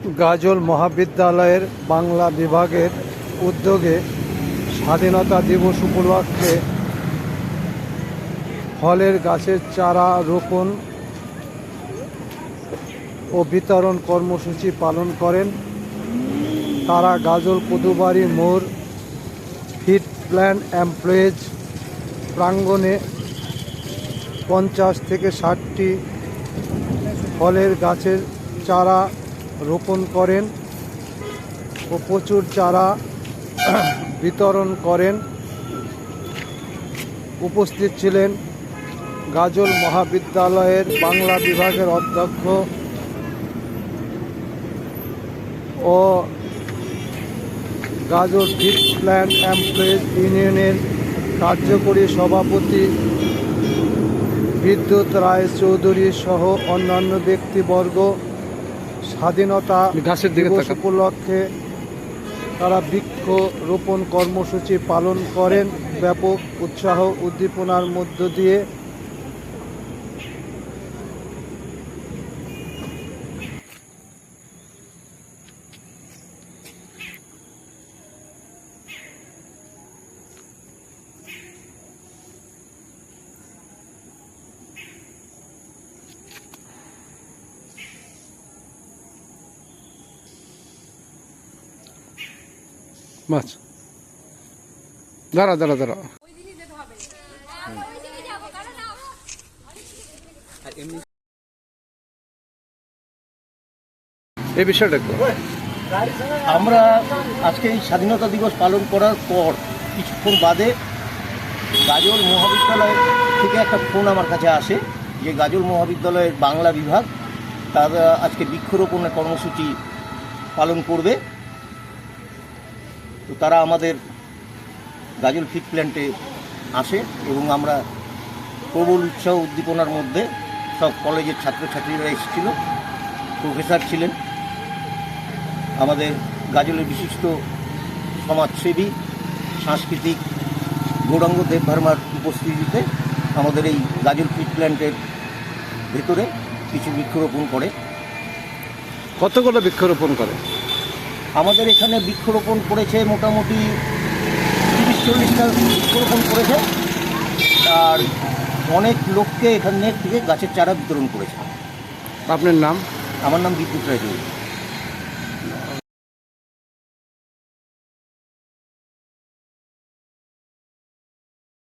গাজল মহাবিদ্যালয়ের বাংলা বিভাগের উদ্যোগে স্বাধীনতা দিবস উপলক্ষে ফলের গাছের চারা রোপণ ও বিতরণ কর্মসূচি পালন করেন তারা গাজল কুদুবাড়ি মোড়, ফিট প্ল্যান এমপ্লয়েজ, প্রাঙ্গণে পঞ্চাশ থেকে ষাটটি ফলের গাছের চারা রোপণ করেন ও প্রচুর চারা বিতরণ করেন। উপস্থিত ছিলেন গাজল মহাবিদ্যালয়ের বাংলা বিভাগের অধ্যক্ষ ও গাজল ফিট প্ল্যান এমপ্লয়েজ ইউনিয়নের কার্যকরী সভাপতি বিদ্যুৎ রায় চৌধুরী সহ অন্যান্য ব্যক্তিবর্গ স্বাধীনতা গাছের দিকে দিবস উপলক্ষে তারা বৃক্ষ রোপণ কর্মসূচি পালন করেন। ব্যাপক উৎসাহ উদ্দীপনার মধ্য দিয়ে মাছ। দাঁড়া দাঁড়া দাঁড়া। এই বিষয়টা আমরা আজকে এই স্বাধীনতা দিবস পালন করার পর কিছুক্ষণ বাদে গাজল মহাবিদ্যালয় থেকে একটা ফোন আমার কাছে আসে যে গাজল মহাবিদ্যালয়ের বাংলা বিভাগ তারা আজকে বৃক্ষরোপণের কর্মসূচি পালন করবে। তো তারা আমাদের গাজল ফিট প্ল্যান্টে আসে এবং আমরা প্রবল উৎসাহ উদ্দীপনার মধ্যে সব কলেজের ছাত্রছাত্রীরা এসেছিল। প্রফেসর ছিলেন। আমাদের গাজলের বিশিষ্ট সমাজসেবী, সাংস্কৃতিক গৌরাঙ্গ দেবভার্মার উপস্থিতিতে আমাদের এই গাজল ফিট প্ল্যান্টের ভেতরে কিছু বৃক্ষরোপণ করে। কতগুলো বৃক্ষরোপণ করে? আমাদের এখানে বৃক্ষরোপণ করেছে মোটামুটি তিরিশ চল্লিশটা বৃক্ষরোপণ করেছে। আর অনেক লোককে এখানে থেকে গাছের চারা বিতরণ করেছে। আপনার নাম? আমার নাম বিদ্যুৎ রায় চৌধুরী।